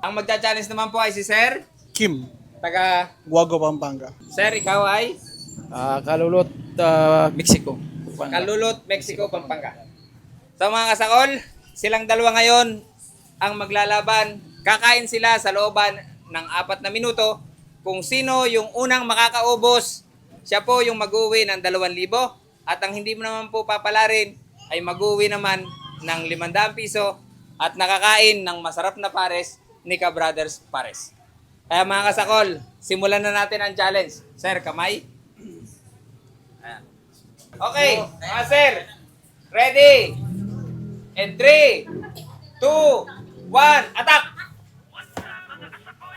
Ang magcha-challenge naman po ay si Sir, Kim, taga Guago, Pampanga. Sir, ikaw ay Ah, Kalulot, ah, Mexico. Kalulot, Mexico, Pampanga. So mga kasakol, silang dalawa ngayon ang maglalaban. Kakain sila sa looban ng apat na minuto. Kung sino yung unang makakaubos, siya po yung mag-uwi ng 2,000. At ang hindi mo naman po papalarin ay mag-uwi naman ng 500 piso at nakakain ng masarap na pares ni Ka Brothers Pares. Kaya mga kasakol, simulan na natin ang challenge. Sir, kamay. Ayan. Okay, mga sir. Ready? And 3, 2, 1, attack! What's up, mga kasakol?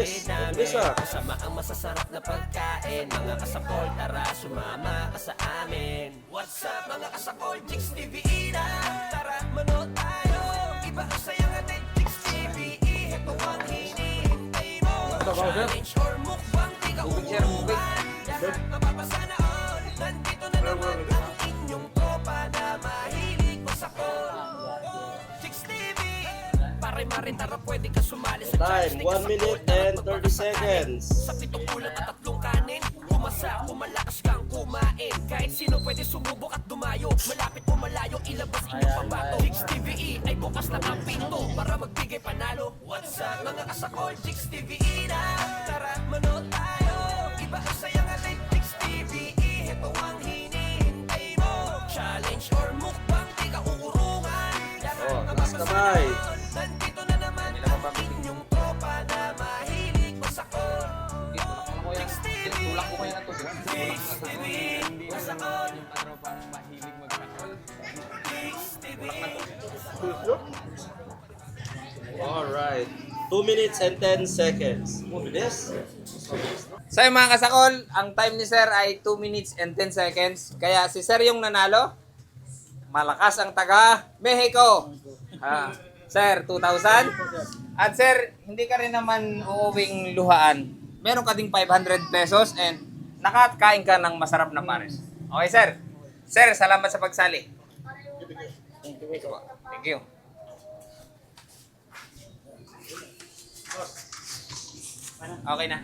ang hatid namin Kasama ang masasarap na pagkain. Mga kasakol, tara sumama ka sa amin. What's up mga kasakol? Dix TV na Tara manood tayo. Iba ang saya nga din Dix TV Ito ang hinihintay mo. Challenge or mukbang Di ka uuwan Lahat Pare-mare tara pwede ka sumali sa Time, ni 1 Kasakol. minute and 30 magpapakain. seconds. Sa pitong ulam at tatlong kanin Kumasa, kumalakas kang kumain. Kahit sino pwede sumubok at dumayo Malapit o malayo, ilabas inyong pambato Chicks TVE ay bukas na ang pinto. Para magbigay panalo. What's up mga kasakol, Chicks TVE na. Tara, manood tayo. Iba ang saya nga rin, Chicks TVE Ito ang hinihintay mo. Challenge or mukbang, di ka uurungan. Lahat Oh, na kamay. To. Chicks TV Masakol Chicks TV Alright. 2 minutes and 10 seconds. Bilis. So yung mga kasakol, ang time ni Sir ay 2 minutes and 10 seconds. Kaya si Sir yung nanalo. Malakas ang taga Mexico. Ah, sir, 2,000. At Sir, hindi ka rin naman uuwing luhaan. Meron ka ding 500 pesos and nakakain ka ng masarap na pares. Okay, Sir. Sir, salamat sa pagsali. Thank you. Okay na.